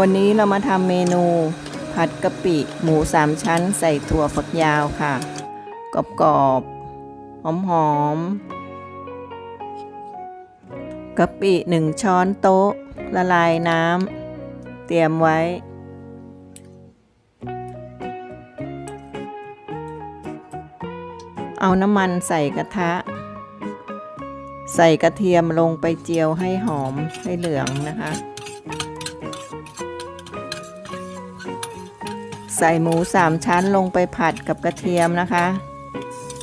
วันนี้เรามาทำเมนู ผัดกะปิหมูสามชั้นใส่ถั่วฝักยาวค่ะ กรอบๆ หอมๆกะปิหนึ่งช้อนโต๊ะ ละลายน้ำเตรียมไว้ เอาน้ำมันใส่กระทะ ใส่กระเทียมลงไปเจียวให้หอมให้เหลืองนะคะ ส่หมูสามชั้นลงไปผัดกับกระเทียมนะคะ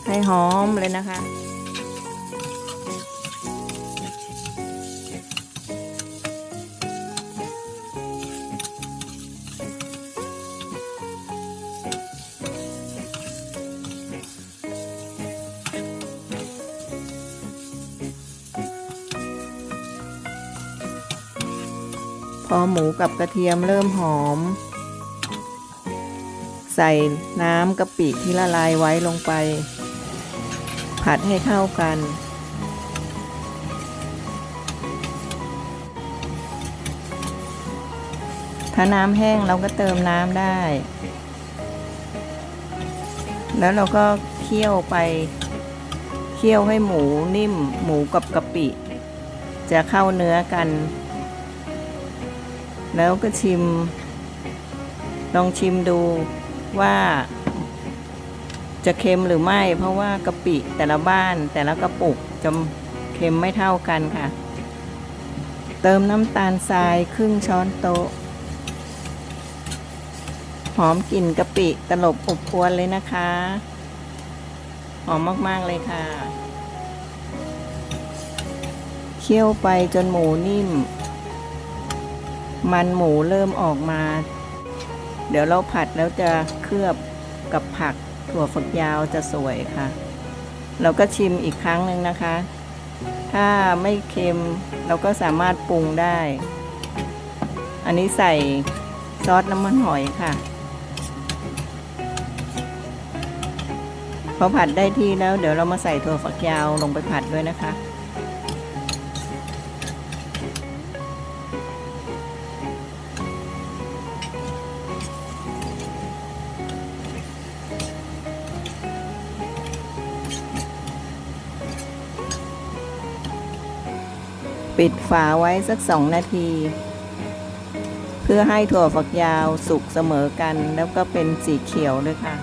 ให้หอมเลยนะคะ พอหมูกับกระเทียมเริ่มหอม ใส่น้ำกะปิที่ละลายไว้ลงไป ผัดให้เข้ากัน ถ้าน้ำแห้งเราก็เติมน้ำได้ แล้วเราก็เคี่ยวไป เคี่ยวให้หมูนิ่ม หมูกับกะปิ จะเข้าเนื้อกัน แล้วก็ชิมลองชิมดู ว่าจะเค็มหรือไม่ เพราะว่ากะปิแต่ละบ้านแต่ละกระปุกจะเค็มไม่เท่ากันค่ะ เติมน้ำตาลทรายครึ่งช้อนโต๊ะ หอมกลิ่นกะปิตลบอบอวนเลยนะคะ หอมมาก ๆ เลยค่ะ เคี่ยวไปจนหมูนิ่ม มันหมูเริ่มออกมา เดี๋ยวเราผัดแล้วจะเคลือบกับผักถั่วฝักยาวจะสวยค่ะ เราก็ชิมอีกครั้งหนึ่งนะคะ ถ้าไม่เค็มเราก็สามารถปรุงได้ อันนี้ใส่ซอสน้ำมันหอยค่ะพอผัดได้ที่แล้ว เดี๋ยวเรามาใส่ถั่วฝักยาวลงไปผัดด้วยนะคะ ปิดฝาไว้สักสองนาที เพื่อให้ถั่วฝักยาวสุกเสมอกัน แล้วก็เป็นสีเขียวด้วยค่ะ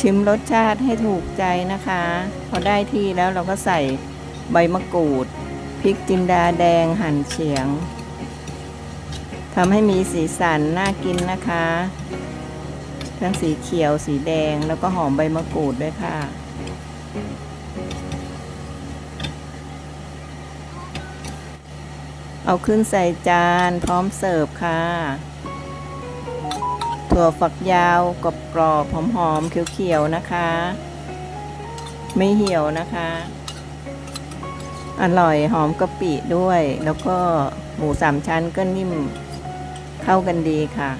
ชิมรสชาติให้ถูกใจนะคะ พอได้ที่แล้วเราก็ใส่ใบมะกรูดพริกจินดาแดงหั่นเฉียงทำให้มีสีสันน่ากินนะคะ ทั้งสีเขียวสีแดงแล้วก็หอมใบมะกรูดด้วยค่ะ เอาขึ้นใส่จานพร้อมเสิร์ฟค่ะ ถั่วฝักยาวกรอบกรอบหอมหอมๆเขียวๆนะคะ ไม่เหี่ยวนะคะ อร่อยหอมกะปิด้วย แล้วก็หมูสามชั้นก็นิ่มเข้ากันดีค่ะ